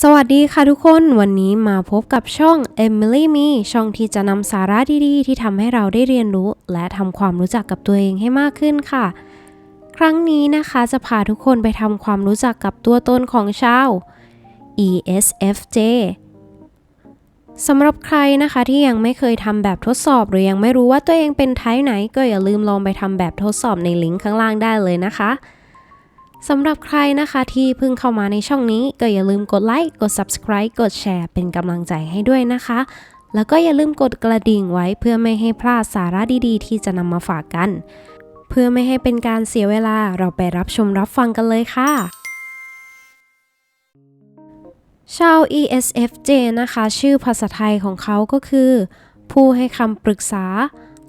สวัสดีค่ะทุกคนวันนี้มาพบกับช่อง Emily Me ช่องที่จะนำสาระดีๆ ที่ทำให้เราได้เรียนรู้ และทำความรู้จักกับตัวเองให้มากขึ้นค่ะ ครั้งนี้นะคะจะพาทุกคนไปทำความรู้จักกับตัวตนของชาว ESFJ สำหรับใครนะคะที่ยังไม่เคยทำแบบทดสอบ หรือยังไม่รู้ว่าตัวเองเป็นไทป์ไหน ก็อย่าลืมลองไปทำแบบทดสอบในลิงก์ข้างล่างได้เลยนะคะ สำหรับใครนะคะที่เพิ่งเข้ามาในช่องนี้ ก็อย่าลืมกดไลค์กด subscribe กดแชร์เป็นกำลังใจให้ด้วยนะคะ แล้วก็อย่าลืมกดกระดิ่งไว้เพื่อไม่ให้พลาดสาระดีๆ ที่จะนำมาฝากกัน เพื่อไม่ให้เป็นการเสียเวลาเราไปรับชมรับฟังกันเลยค่ะชาว ESFJ นะคะ ชื่อภาษาไทยของเขาก็คือ ผู้ให้คำปรึกษา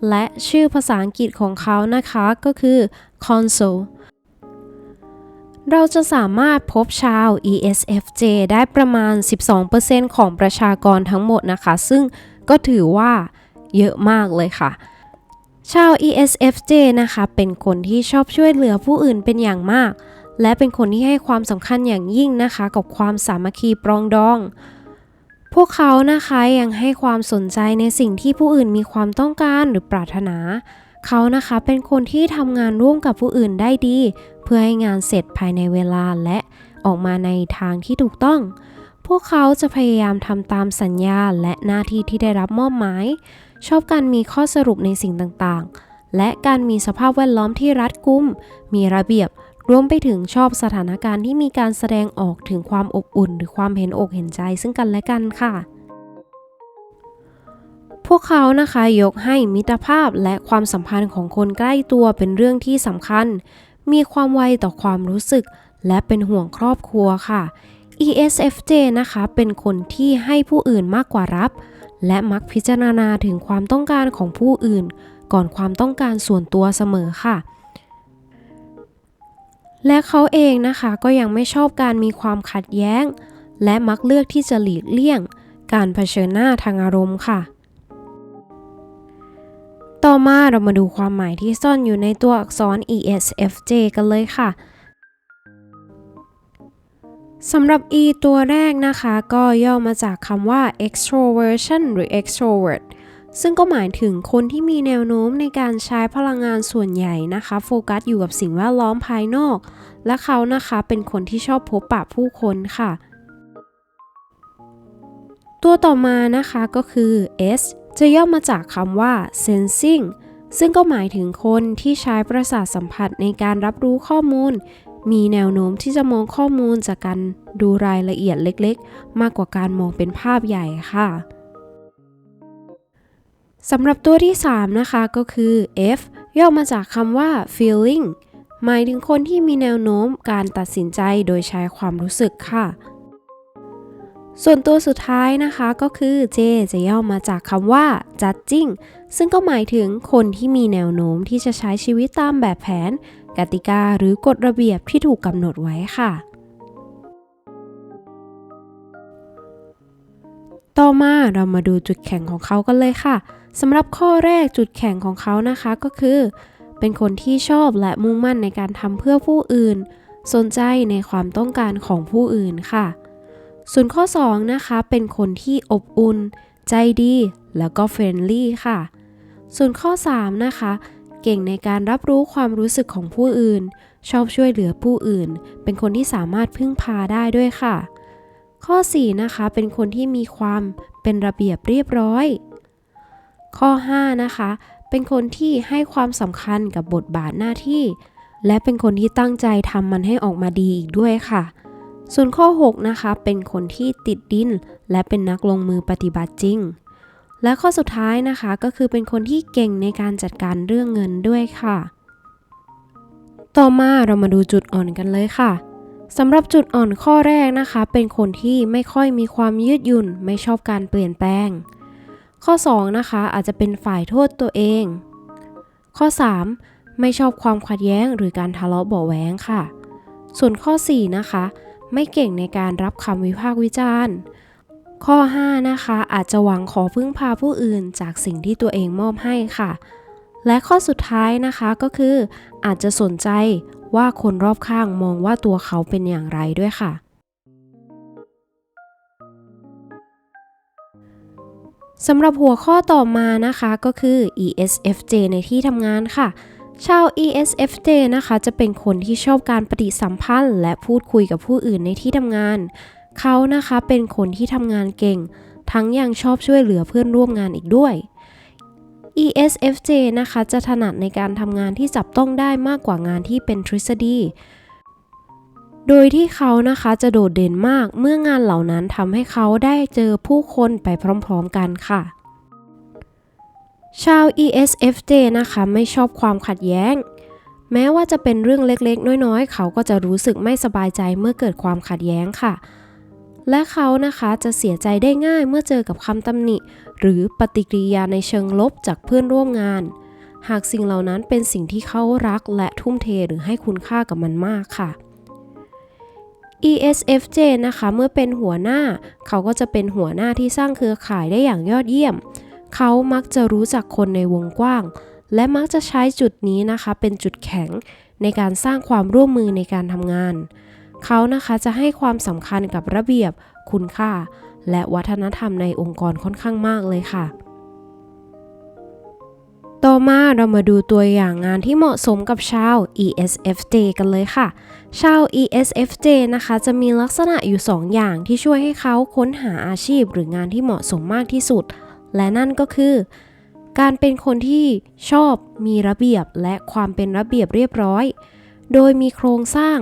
และชื่อภาษาอังกฤษของเขานะคะก็คือ console เราจะสามารถพบชาว ESFJ ได้ประมาณ 12%ของประชากรทั้งหมดนะคะ ซึ่งก็ถือว่าเยอะมากเลยค่ะ ชาว ESFJ นะคะ เป็นคนที่ชอบช่วยเหลือผู้อื่นเป็นอย่างมาก และเป็นคนที่ให้ความสำคัญอย่างยิ่งนะคะ กับความสามัคคีปรองดอง พวกเขานะคะยังให้ความสนใจในสิ่งที่ผู้อื่นมีความต้องการหรือปรารถนา เขานะคะเป็นคนที่ทำงานร่วมกับผู้อื่นได้ดี เพื่อให้งานเสร็จภายในเวลาและออกมาในทางที่ถูกต้อง พวกเขาจะพยายามทำตามสัญญาและหน้าที่ที่ได้รับมอบหมาย ชอบการมีข้อสรุปในสิ่งต่างๆ และการมีสภาพแวดล้อมที่รัดกุม มีระเบียบ รวมไปถึงชอบสถานการณ์ที่มีการแสดงออกถึงความอบอุ่น หรือความเห็นอกเห็นใจซึ่งกันและกันค่ะพวกเขานะคะยกให้มิตรภาพและความสัมพันธ์ของคนใกล้ตัวเป็นเรื่องที่สำคัญ มีความไวต่อความรู้สึก และเป็นห่วงครอบครัวค่ะ ESFJ นะคะ เป็นคนที่ให้ผู้อื่นมากกว่ารับ และมักพิจารณาถึงความต้องการของผู้อื่น ก่อนความต้องการส่วนตัวเสมอค่ะ และเขาเองนะคะก็ยังไม่ชอบการมีความขัดแย้ง และมักเลือกที่จะหลีกเลี่ยง การเผชิญหน้าทางอารมณ์ค่ะ ต่อมาเรามาดูความหมายที่ซ่อนอยู่ในตัวอักษร ESFJ กันเลยค่ะสำหรับ E ตัวแรกนะคะ ก็ย่อมาจากคำว่า extroversion หรือ extrovert ซึ่งก็หมายถึงคนที่มีแนวโน้มในการใช้พลังงานส่วนใหญ่นะคะ โฟกัสอยู่กับสิ่งแวดล้อมภายนอก และเขานะคะเป็นคนที่ชอบพบปะผู้คนค่ะ ตัวต่อมานะคะก็คือ S จะย่อมาจากคำว่า sensing ซึ่งก็หมายถึงคนที่ใช้ประสาทสัมผัสในการรับรู้ข้อมูล มีแนวโน้มที่จะมองข้อมูลจากการดูรายละเอียดเล็กๆ มากกว่าการมองเป็นภาพใหญ่ค่ะสำหรับตัวที่ 3 นะคะก็คือ F ย่อมาจากคำว่า feeling หมายถึงคนที่มีแนวโน้มการตัดสินใจโดยใช้ความรู้สึกค่ะ ส่วนตัวสุดท้ายนะคะก็คือ J จะย่อมาจากคำว่า judging ซึ่งก็หมายถึงคนที่มีแนวโน้มที่จะใช้ชีวิตตามแบบแผน กติกาหรือกฎระเบียบที่ถูกกำหนดไว้ค่ะ ต่อมาเรามาดูจุดแข็งของเขากันเลยค่ะสำหรับข้อแรกจุดแข็งของเขานะคะก็คือ เป็นคนที่ชอบและมุ่งมั่นในการทำเพื่อผู้อื่น สนใจในความต้องการของผู้อื่นค่ะ ส่วนข้อ 2 นะคะ เป็นคนที่อบอุ่น ใจดี แล้วก็เฟรนลี่ค่ะ ส่วนข้อ 3 นะคะ เก่งในการรับรู้ความรู้สึกของผู้อื่น ชอบช่วยเหลือผู้อื่น เป็นคนที่สามารถพึ่งพาได้ด้วยค่ะ ข้อ 4 นะคะ เป็นคนที่มีความเป็นระเบียบเรียบร้อย ข้อ 5 นะคะ เป็นคนที่ให้ความสำคัญกับบทบาทหน้าที่ และเป็นคนที่ตั้งใจทำมันให้ออกมาดีอีกด้วยค่ะ ส่วนข้อ 6 นะคะ เป็นคนที่ติดดิน และเป็นนักลงมือปฏิบัติจริง และข้อสุดท้ายนะคะก็คือเป็นคนที่เก่งในการจัดการเรื่องเงินด้วยค่ะ ต่อมาเรามาดูจุดอ่อนกันเลยค่ะสำหรับจุดอ่อนข้อแรกนะคะ เป็นคนที่ไม่ค่อยมีความยืดหยุ่น ไม่ชอบการเปลี่ยนแปลง ข้อ 2 นะคะ อาจจะเป็นฝ่ายโทษตัวเอง ข้อ 3 ไม่ชอบความขัดแย้งหรือการทะเลาะเบาะแวงค่ะ ส่วนข้อ 4 นะคะ ไม่เก่งในการรับคำวิพากษ์วิจารณ์ ข้อ 5 นะคะ อาจจะหวังขอพึ่งพาผู้อื่นจากสิ่งที่ตัวเองมอบให้ค่ะ และข้อสุดท้ายนะคะก็คืออาจจะสนใจว่าคนรอบข้างมองว่าตัวเขาเป็นอย่างไรด้วยค่ะสำหรับหัวข้อต่อมานะคะก็คือ ESFJ ในที่ทำงานค่ะ ชาว ESFJ นะคะจะเป็นคนที่ชอบการปฏิสัมพันธ์และพูดคุยกับผู้อื่นในที่ทำงาน เขานะคะเป็นคนที่ทำงานเก่ง ทั้งยังชอบช่วยเหลือเพื่อนร่วมงานอีกด้วย ESFJ นะคะจะถนัดในการทำงานที่จับต้องได้มากกว่างานที่เป็นทฤษฎี โดยที่เขานะคะจะโดดเด่นมากเมื่องานเหล่านั้นทำให้เขาได้เจอผู้คนไปพร้อมๆกันค่ะ ชาว ESFJ นะคะไม่ชอบความขัดแย้ง แม้ว่าจะเป็นเรื่องเล็กๆ น้อยๆ เขาก็จะรู้สึกไม่สบายใจเมื่อเกิดความขัดแย้งค่ะ และเขานะคะจะเสียใจได้ง่ายเมื่อเจอกับคำตำหนิ หรือปฏิกิริยาในเชิงลบจากเพื่อนร่วมงาน หากสิ่งเหล่านั้นเป็นสิ่งที่เขารักและทุ่มเทหรือให้คุณค่ากับมันมากค่ะ ESFJ นะคะเมื่อเป็นหัวหน้า เขาก็จะเป็นหัวหน้าที่สร้างเครือข่ายได้อย่างยอดเยี่ยม เขามักจะรู้จักคนในวงกว้าง และมักจะใช้จุดนี้นะคะ เป็นจุดแข็งในการสร้างความร่วมมือในการทำงาน เขานะคะจะให้ความสำคัญกับระเบียบ คุณค่า และวัฒนธรรมในองค์กรค่อนข้างมากเลยค่ะ ต่อมาเรามาดูตัวอย่างงานที่เหมาะสมกับชาว ESFJ กันเลยค่ะ ชาว ESFJ นะคะจะมีลักษณะอยู่ 2 อย่างที่ช่วยให้เขาค้นหาอาชีพหรืองานที่เหมาะสมมากที่สุด และนั่นก็คือ การเป็นคนที่ชอบมีระเบียบและความเป็นระเบียบเรียบร้อย โดยมีโครงสร้าง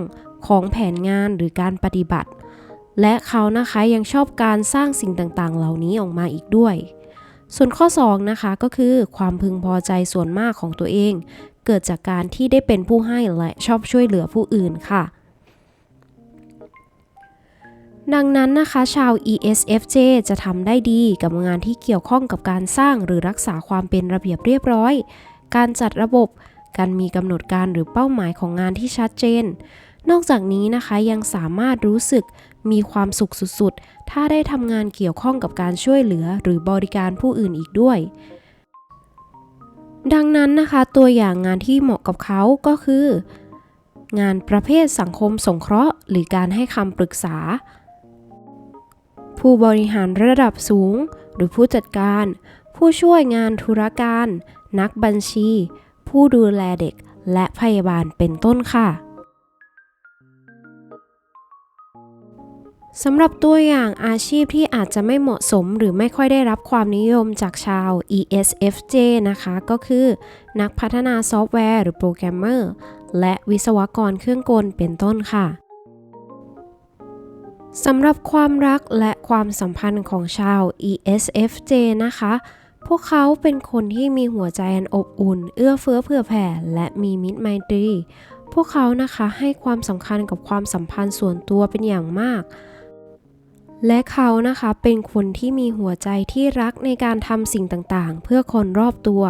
ของแผนงานหรือการปฏิบัติ และเขานะคะยังชอบการสร้างสิ่งต่างๆ เหล่านี้ออกมาอีกด้วย ส่วนข้อ 2 นะคะก็คือความพึงพอใจส่วนมากของตัวเอง เกิดจากการที่ได้เป็นผู้ให้และชอบช่วยเหลือผู้อื่นค่ะ ดังนั้นนะคะชาว ESFJ จะทำได้ดีกับงานที่เกี่ยวข้องกับการสร้างหรือรักษาความเป็นระเบียบเรียบร้อย การจัดระบบ การมีกำหนดการหรือเป้าหมายของงานที่ชัดเจน นอกจากนี้นะคะยังสามารถรู้สึกมีความสุขสุดๆ ถ้าได้ทำงานเกี่ยวข้องกับการช่วยเหลือหรือบริการผู้อื่นอีกด้วย ดังนั้นนะคะตัวอย่างงานที่เหมาะกับเขาก็คือ งานประเภทสังคมสงเคราะห์ หรือการให้คำปรึกษา ผู้บริหารระดับสูง หรือผู้จัดการ ผู้ช่วยงานธุรการ นักบัญชี ผู้ดูแลเด็ก และพยาบาลเป็นต้นค่ะสำหรับตัวอย่างอาชีพที่อาจจะไม่เหมาะสมหรือไม่ค่อยได้รับความนิยมจากชาว ESFJ นะคะ ก็คือ นักพัฒนาซอฟต์แวร์หรือโปรแกรมเมอร์ และวิศวกรเครื่องกลเป็นต้นค่ะ สำหรับความรักและความสัมพันธ์ของชาว ESFJ นะคะ พวกเขาเป็นคนที่มีหัวใจอันอบอุ่น เอื้อเฟื้อเผื่อแผ่และมีมิตรไมตรี พวกเขานะคะให้ความสำคัญกับความสัมพันธ์ส่วนตัวเป็นอย่างมาก และเขานะคะเป็นคนที่มีหัวใจที่รักในการทำสิ่งต่างๆ เพื่อคนรอบตัว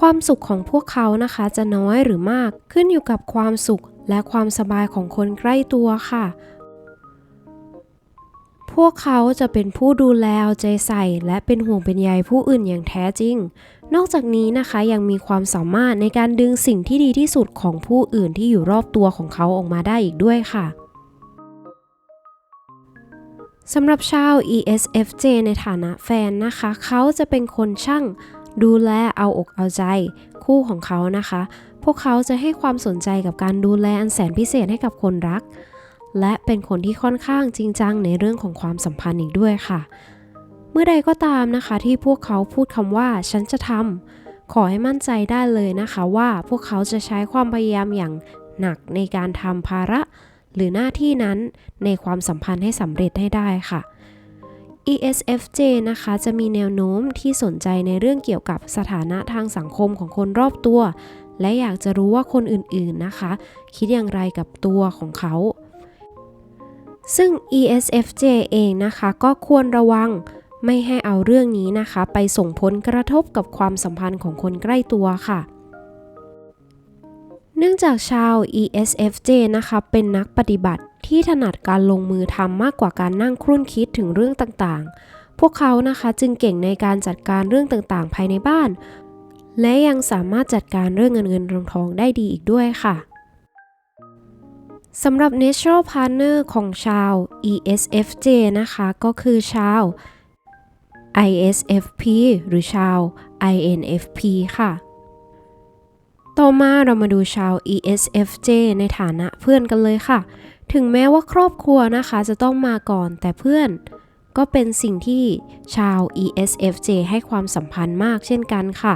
ความสุขของพวกเขานะคะจะน้อยหรือมากขึ้นอยู่กับความสุขและความสบายของคนใกล้ตัวค่ะ วกเขาจะเป็นผู้ดูแลเอาใจใส่ และเป็นห่วงเป็นใยผู้อื่นอย่างแท้จริง นอกจากนี้นะคะยังมีความสามารถในการดึงสิ่งที่ดีที่สุดของผู้อื่นที่อยู่รอบตัวของเขาออกมาได้อีกด้วยค่ะสำหรับชาว ESFJ ในฐานะแฟนนะคะ เขาจะเป็นคนช่างดูแลเอาอกเอาใจ คู่ของเขานะคะ พวกเขาจะให้ความสนใจกับการดูแลอันแสนพิเศษให้กับคนรัก และเป็นคนที่ค่อนข้างจริงจังในเรื่องของความสัมพันธ์อีกด้วยค่ะ เมื่อใดก็ตามนะคะ ที่พวกเขาพูดคำว่า ฉันจะทำขอให้มั่นใจได้เลยนะคะว่าพวกเขาจะใช้ความพยายามอย่างหนักในการทำภาระ หรือหน้าที่นั้นในความสัมพันธ์ให้สำเร็จให้ได้ค่ะ ESFJ นะคะจะมีแนวโน้มที่สนใจในเรื่องเกี่ยวกับสถานะทางสังคมของคนรอบตัว และอยากจะรู้ว่าคนอื่นๆนะคะ คิดอย่างไรกับตัวของเขา ซึ่ง ESFJ เองนะคะก็ควรระวังไม่ให้เอาเรื่องนี้นะคะ ไปส่งผลกระทบกับความสัมพันธ์ของคนใกล้ตัวค่ะ เนื่องจากชาว ESFJ นะคะเป็นนักปฏิบัติที่ถนัดการลงมือทำมากกว่าการนั่งครุ่นคิดถึงเรื่องต่างๆ พวกเขานะคะจึงเก่งในการจัดการเรื่องต่างๆ ภายในบ้าน และยังสามารถจัดการเรื่องเงินเงินทองทองได้ดีอีกด้วยค่ะ สำหรับ natural partner ของชาว ESFJ นะคะ ก็คือชาว ISFP หรือชาว INFP ค่ะ ต่อมาเรามาดูชาว ESFJ ในฐานะเพื่อนกันเลยค่ะ ถึงแม้ว่าครอบครัวนะคะจะต้องมาก่อนแต่เพื่อนก็เป็นสิ่งที่ชาว ESFJ ให้ความสัมพันธ์มากเช่นกันค่ะ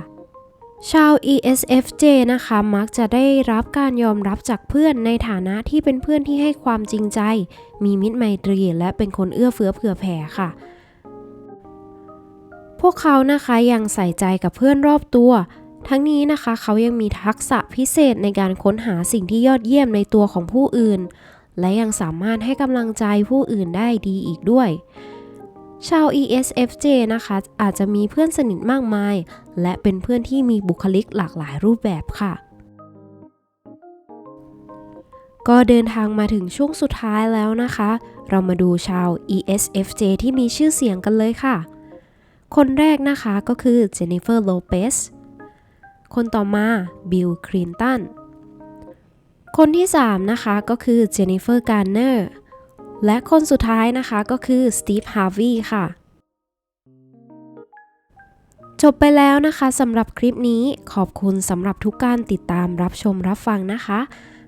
ชาว ESFJ นะคะ มักจะได้รับการยอมรับจากเพื่อนในฐานะที่เป็นเพื่อนที่ให้ความจริงใจ มีมิตรไมตรี และเป็นคนเอื้อเฟื้อเผื่อแผ่ค่ะ พวกเขานะคะยังใส่ใจกับเพื่อนรอบตัว ทั้งนี้นะคะเขายังมีทักษะพิเศษในการค้นหาสิ่งที่ยอดเยี่ยมในตัวของผู้อื่น และยังสามารถให้กำลังใจผู้อื่นได้ดีอีกด้วย ชาว ESFJ นะคะอาจจะมีเพื่อนสนิทมากมาย และเป็นเพื่อนที่มีบุคลิกหลากหลายรูปแบบค่ะ ก็เดินทางมาถึงช่วงสุดท้ายแล้วนะคะ เรามาดูชาว ESFJ ที่มีชื่อเสียงกันเลยค่ะ คนแรกนะคะก็คือเจนนิเฟอร์โลเปสคนต่อมาบิลคลินตันคนที่ 3 นะคะก็คือเจนนิเฟอร์การ์เนอร์ และคนสุดท้ายนะคะก็คือสตีฟฮาร์วีค่ะ จบไปแล้วนะคะสำหรับคลิปนี้ขอบคุณสำหรับทุกการติดตามรับชมรับฟังนะคะ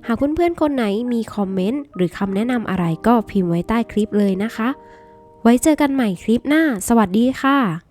หากเพื่อนๆคนไหนมีคอมเมนต์หรือคำแนะนำอะไรก็พิมพ์ไว้ใต้คลิปเลยนะคะ ไว้เจอกันใหม่คลิปหน้า สวัสดีค่ะ